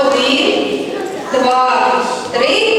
Один, два, три.